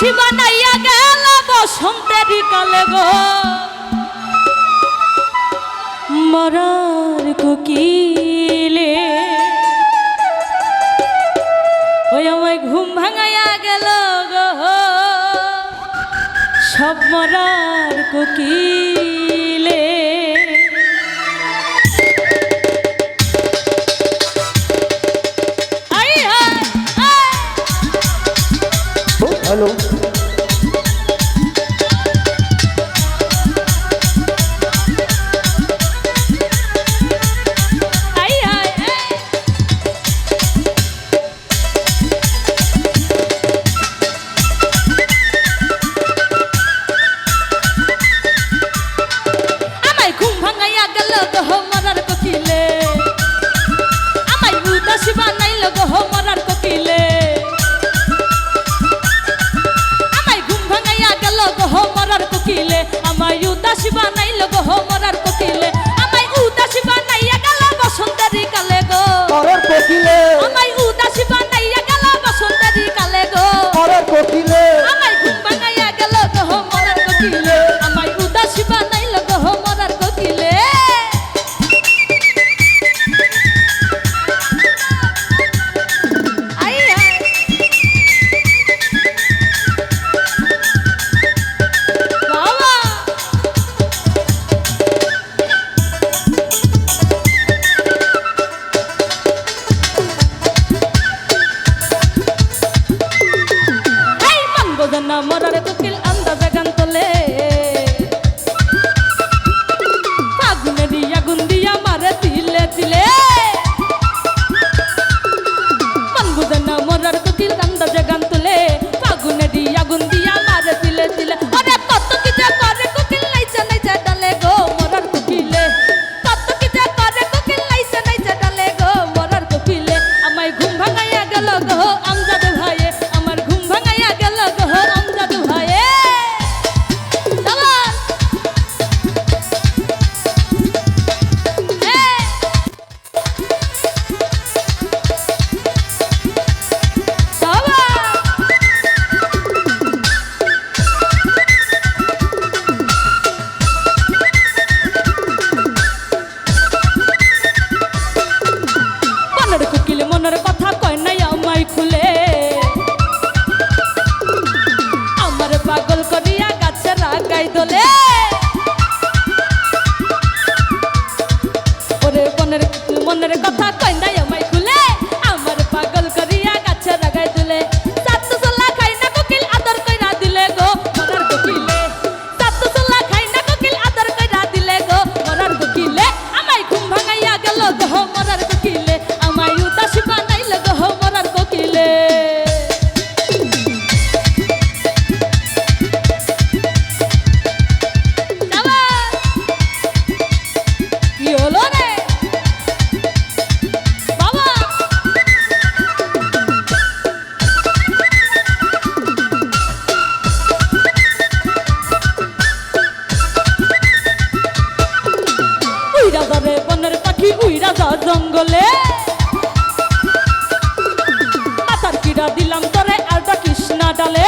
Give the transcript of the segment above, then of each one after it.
বাসি বানাইয়া গেল বসন্তের কালে গো। মরার কোকিলে ওই আমায় ঘুম ভাঙাইয়া গেল গো। সব মরার কোকিল যত না মরার কোকিল আন্দা বেগান তোলে। গা জঙ্গলে। মাথার কিরা দিলাম তরে আলটা কৃষ্ণা ডালে।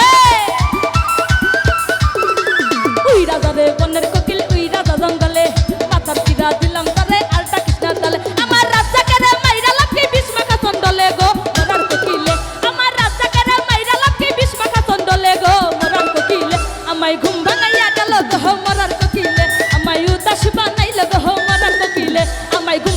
উই রাজা রে, বনের কোকিল, উই রাজা জঙ্গলে। মাথার কিরা দিলাম তরে আলটা কৃষ্ণা ডালে। আমার রাজা কেন মাইরা লাফি বিষ্মাকা চন্ডলে গো, মরার কোকিলে। আমার রাজা কেন মাইরা লাফি বিষ্মাকা চন্ডলে গো, মরার কোকিলে। আমায় ঘুম ভাঙাইয়া গেল গো, মরার কোকিলে। আমায় উদাস বানাইল গো, মরার কোকিলে। আমায় ঘুম